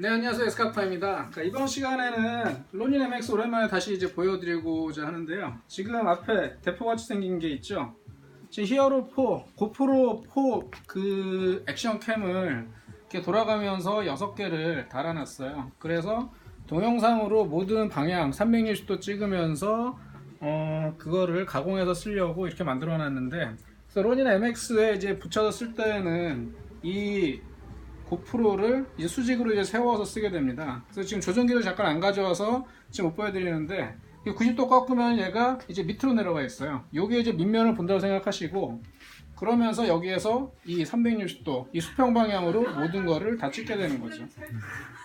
네 안녕하세요 에스카파입니다. 자, 이번 시간에는 로닌 MX 오랜만에 다시 이제 보여드리고자 하는데요. 지금 앞에 대포같이 생긴 게 있죠. 지금 히어로 4, 고프로 4 그 액션 캠을 이렇게 돌아가면서 6개를 달아놨어요. 그래서 동영상으로 모든 방향 360도 찍으면서 어 그거를 가공해서 쓰려고 이렇게 만들어 놨는데 그래서 로닌 MX에 이제 붙여서 쓸 때는 이 고프로를 이제 수직으로 이제 세워서 쓰게 됩니다. 그래서 지금 조정기를 잠깐 안 가져와서 지금 못 보여드리는데 이 90도 꺾으면 얘가 이제 밑으로 내려가 있어요. 요게 이제 밑면을 본다고 생각하시고 그러면서 여기에서 이 360도 이 수평 방향으로 모든 거를 다 찍게 되는 거죠.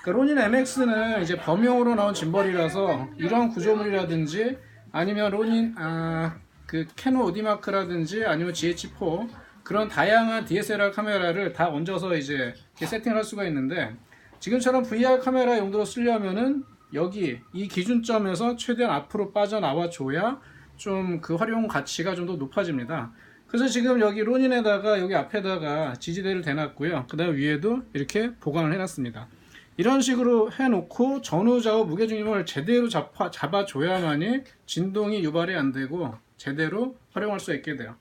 그 로닌 MX는 이제 범용으로 나온 짐벌이라서 이런 구조물이라든지 아니면 로닌 아그 캐논 오디마크라든지 아니면 GH4 그런 다양한 DSLR 카메라를 다 얹어서 이제 세팅을 할 수가 있는데 지금처럼 VR 카메라 용도로 쓰려면은 여기 이 기준점에서 최대한 앞으로 빠져나와 줘야 좀 그 활용 가치가 좀 더 높아집니다. 그래서 지금 여기 로닌에다가 여기 앞에다가 지지대를 대놨고요. 그 다음 위에도 이렇게 보관을 해놨습니다. 이런 식으로 해놓고 전후 좌우 무게중심을 제대로 잡아, 잡아줘야만이 진동이 유발이 안 되고 제대로 활용할 수 있게 돼요.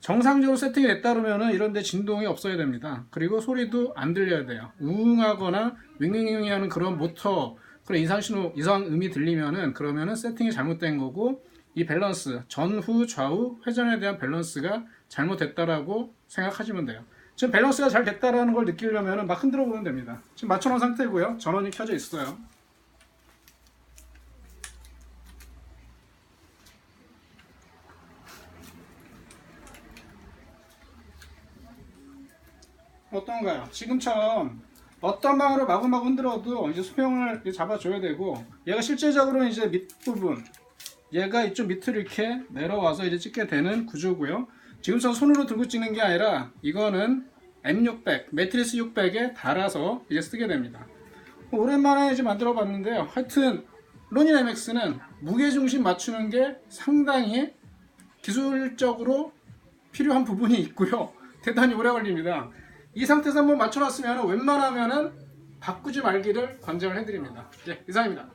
정상적으로 세팅이 됐다 그러면은 이런데 진동이 없어야 됩니다. 그리고 소리도 안 들려야 돼요. 우웅하거나 윙윙윙 하는 그런 모터 그런 이상 신호 이상 음이 들리면은 그러면은 세팅이 잘못된 거고 이 밸런스 전후 좌우 회전에 대한 밸런스가 잘못됐다라고 생각하시면 돼요. 지금 밸런스가 잘 됐다라는 걸 느끼려면은 막 흔들어 보면 됩니다. 지금 맞춰놓은 상태고요. 전원이 켜져 있어요. 어떤가요? 지금처럼 어떤 방으로 마구마구 흔들어도 이제 수평을 잡아줘야 되고 얘가 실제적으로 이제 밑부분 얘가 이쪽 밑으로 이렇게 내려와서 이제 찍게 되는 구조고요. 지금처럼 손으로 들고 찍는 게 아니라 이거는 M600 매트리스 600에 달아서 이제 쓰게 됩니다. 오랜만에 이제 만들어 봤는데요. 하여튼 로닌 MX는 무게 중심 맞추는 게 상당히 기술적으로 필요한 부분이 있고요. 대단히 오래 걸립니다. 이 상태에서 한번 맞춰놨으면 웬만하면은 바꾸지 말기를 권장을 해드립니다. 예, 이상입니다.